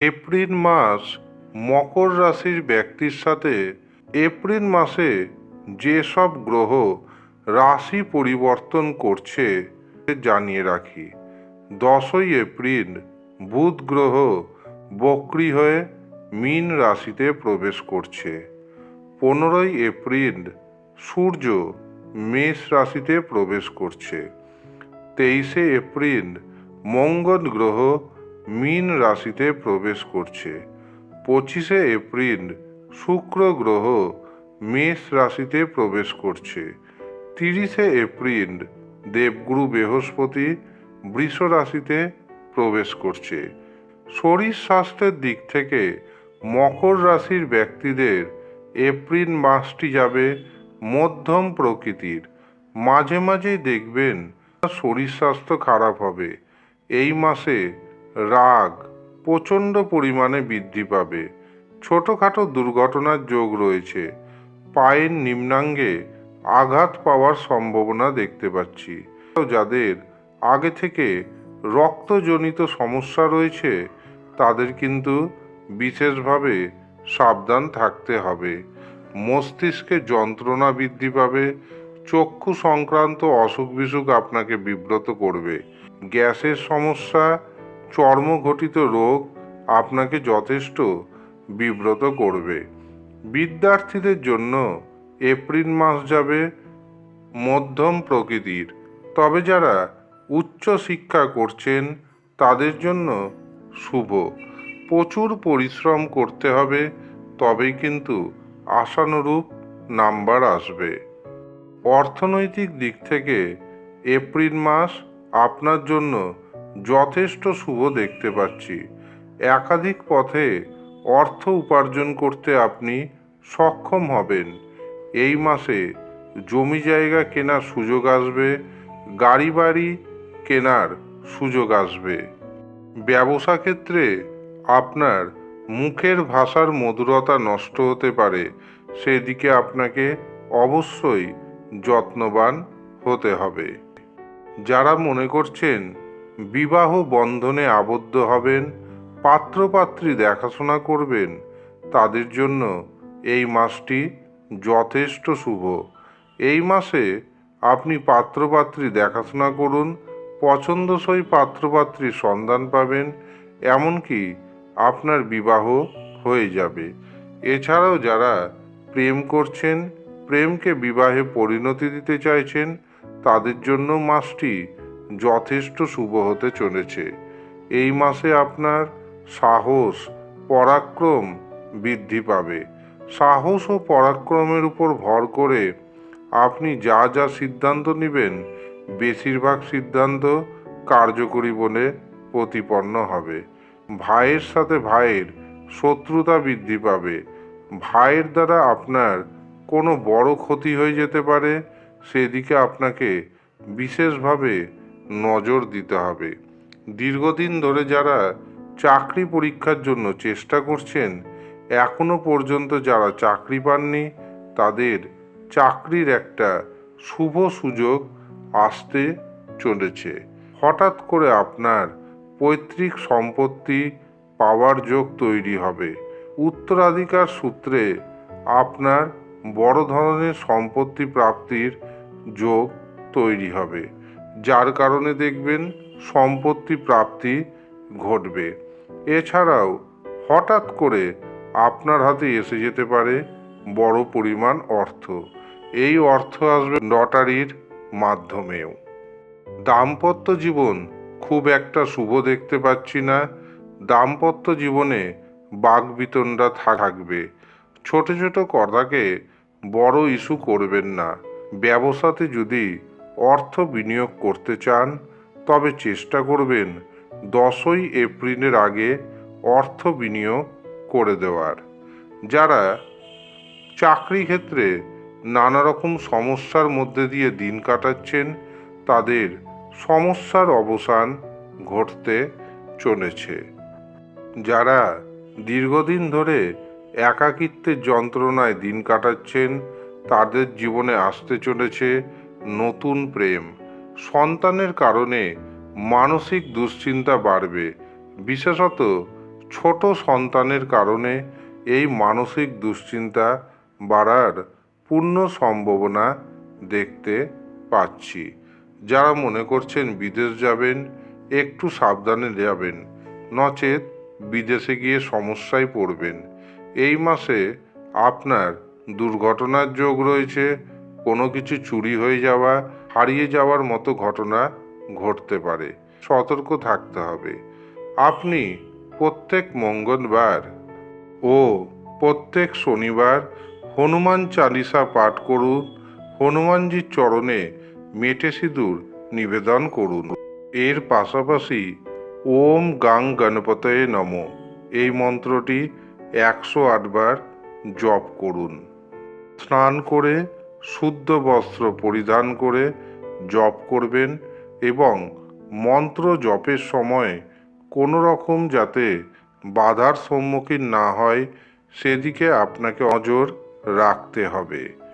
April মাস মকর রাশির ব্যক্তির সাথে এপ্রিল মাসে যেসব গ্রহ রাশি পরিবর্তন করছে জানিয়ে রাখি। দশই এপ্রিল বুধ গ্রহ বক্রি হয়ে মীন রাশিতে প্রবেশ করছে। পনেরোই এপ্রিল সূর্য মেষ রাশিতে প্রবেশ করছে। তেইশে এপ্রিল মঙ্গল গ্রহ মীন রাশিতে প্রবেশ করছে। পঁচিশে এপ্রিল, শুক্র গ্রহ মেষ রাশিতে প্রবেশ করছে। তিরিশে এপ্রিল, দেবগুরু বৃহস্পতি বৃষ রাশিতে প্রবেশ করছে। শরীর স্বাস্থ্যের দিক থেকে মকর রাশির ব্যক্তিদের এপ্রিল মাসটি যাবে মধ্যম প্রকৃতির। মাঝে মাঝেই দেখবেন শরীর স্বাস্থ্য খারাপ হবে। এই মাসে রাগ প্রচণ্ড পরিমাণে বৃদ্ধি পাবে। ছোটোখাটো দুর্ঘটনার যোগ রয়েছে। পায়ের নিম্নাঙ্গে আঘাত পাওয়ার সম্ভাবনা দেখতে পাচ্ছি। যাদের আগে থেকে রক্তজনিত সমস্যা রয়েছে, তাদের কিন্তু বিশেষভাবে সাবধান থাকতে হবে। মস্তিষ্কে যন্ত্রণা বৃদ্ধি পাবে, চক্ষু সংক্রান্ত অসুখ বিসুখ আপনাকে বিব্রত করবে। গ্যাসের সমস্যা চর্মঘটিত রোগ আপনাকে যথেষ্ট বিব্রত করবে। বিদ্যার্থীদের জন্য এপ্রিল মাস যাবে মধ্যম প্রকৃতির। তবে যারা উচ্চ শিক্ষা করছেন, তাদের জন্য শুভ। প্রচুর পরিশ্রম করতে হবে, তবেই কিন্তু আশানুরূপ নাম্বার আসবে। অর্থনৈতিক দিক থেকে এপ্রিল মাস আপনার জন্য যথেষ্ট শুভ দেখতে পাচ্ছি। একাধিক পথে অর্থ উপার্জন করতে আপনি সক্ষম হবেন। এই মাসে জমি জায়গা কেনার সুযোগ আসবে গাড়ি বাড়ি কেনার সুযোগ আসবে। ব্যবসা ক্ষেত্রে আপনার মুখের ভাষার মধুরতা নষ্ট হতে পারে, সেদিকে আপনাকে অবশ্যই যত্নবান হতে হবে। যারা মনে করছেন বিবাহ বন্ধনে আবদ্ধ হবেন, পাত্রপাত্রী দেখাশোনা করবেন, তাদের জন্য এই মাসটি যথেষ্ট শুভ। এই মাসে আপনি পাত্রপাত্রী দেখাশোনা করুন, পছন্দসই পাত্রপাত্রীর সন্ধান পাবেন, এমনকি আপনার বিবাহ হয়ে যাবে। এছাড়াও যারা প্রেম করছেন, প্রেমকে বিবাহে পরিণতি দিতে চাইছেন, তাদের জন্য মাসটি যথেষ্ট শুভ হতে চলেছে। এই মাসে আপনার সাহস, পরাক্রম বৃদ্ধি পাবে। সাহস ও পরাক্রমের উপর ভর করে আপনি যা যা সিদ্ধান্ত নেবেন, বেশিরভাগ সিদ্ধান্ত কার্যকরী বলে প্রতিপন্ন হবে। ভাইয়ের সাথে ভাইয়ের শত্রুতা বৃদ্ধি পাবে। ভাইয়ের দ্বারা আপনার কোনো বড় ক্ষতি হয়ে যেতে পারে, সেদিকে আপনাকে বিশেষভাবে নজর দিতে হবে। দীর্ঘদিন ধরে যারা চাকরি পরীক্ষার জন্য চেষ্টা করছেন, এখনও পর্যন্ত যারা চাকরি পাননি, তাদের চাকরির একটা শুভ সুযোগ আসতে চলেছে। হঠাৎ করে আপনার পৈতৃক সম্পত্তি পাওয়ার যোগ তৈরি হবে। উত্তরাধিকার সূত্রে আপনার বড় ধরনের সম্পত্তি প্রাপ্তির যোগ তৈরি হবে। যার কারণে দেখবেন সম্পত্তি প্রাপ্তি ঘটবে। এছাড়াও হঠাৎ করে আপনার হাতে এসে যেতে পারে বড় পরিমাণ অর্থ। এই অর্থ আসবে লটারির মাধ্যমেও। দাম্পত্য জীবন খুব একটা শুভ দেখতে পাচ্ছি না। দাম্পত্য জীবনে বাগবিতণ্ডা থাকবে। ছোট ছোট কথাকে বড় ইস্যু করবেন না। ব্যবসাতে যদি অর্থ বিনিয়োগ করতে চান, তবে চেষ্টা করবেন দশই এপ্রিলের আগে অর্থ বিনিয়োগ করে দেওয়ার। যারা চাকরি ক্ষেত্রে নানা রকম সমস্যার মধ্যে দিয়ে দিন কাটাচ্ছেন, তাদের সমস্যার অবসান ঘটতে চলেছে। যারা দীর্ঘদিন ধরে একাকিত্বের যন্ত্রণায় দিন কাটাচ্ছেন, তাদের জীবনে আসতে চলেছে নতুন প্রেম। সন্তানের কারণে মানসিক দুশ্চিন্তা বাড়বে। বিশেষত ছোট সন্তানের কারণে এই মানসিক দুশ্চিন্তা বাড়ার পূর্ণ সম্ভাবনা দেখতে পাচ্ছি। যারা মনে করছেন বিদেশ যাবেন, একটু সাবধানে যাবেন। নচেত বিদেশে গিয়ে সমস্যায় পড়বেন। এই মাসে আপনার দুর্ঘটনার যোগ রয়েছে। কোনো কিছু চুরি হয়ে যাওয়া, হারিয়ে যাওয়ার মতো ঘটনা ঘটতে পারে। সতর্ক থাকতে হবে। আপনি প্রত্যেক মঙ্গলবার ও প্রত্যেক শনিবার হনুমান চালিসা পাঠ করুন, হনুমানজির চরণে মেটে সিঁদুর নিবেদন করুন। এর পাশাপাশি ওম গাং গণপতয়ে নম। এই মন্ত্রটি একশো আটবার জপ করুন। স্নান করে শুদ্ধ বস্ত্র পরিধান করে জপ করবেন এবং মন্ত্র জপের সময় কোনো রকম যাতে বাধার সম্মুখীন না হয়, সেদিকে আপনাকে অজর রাখতে হবে।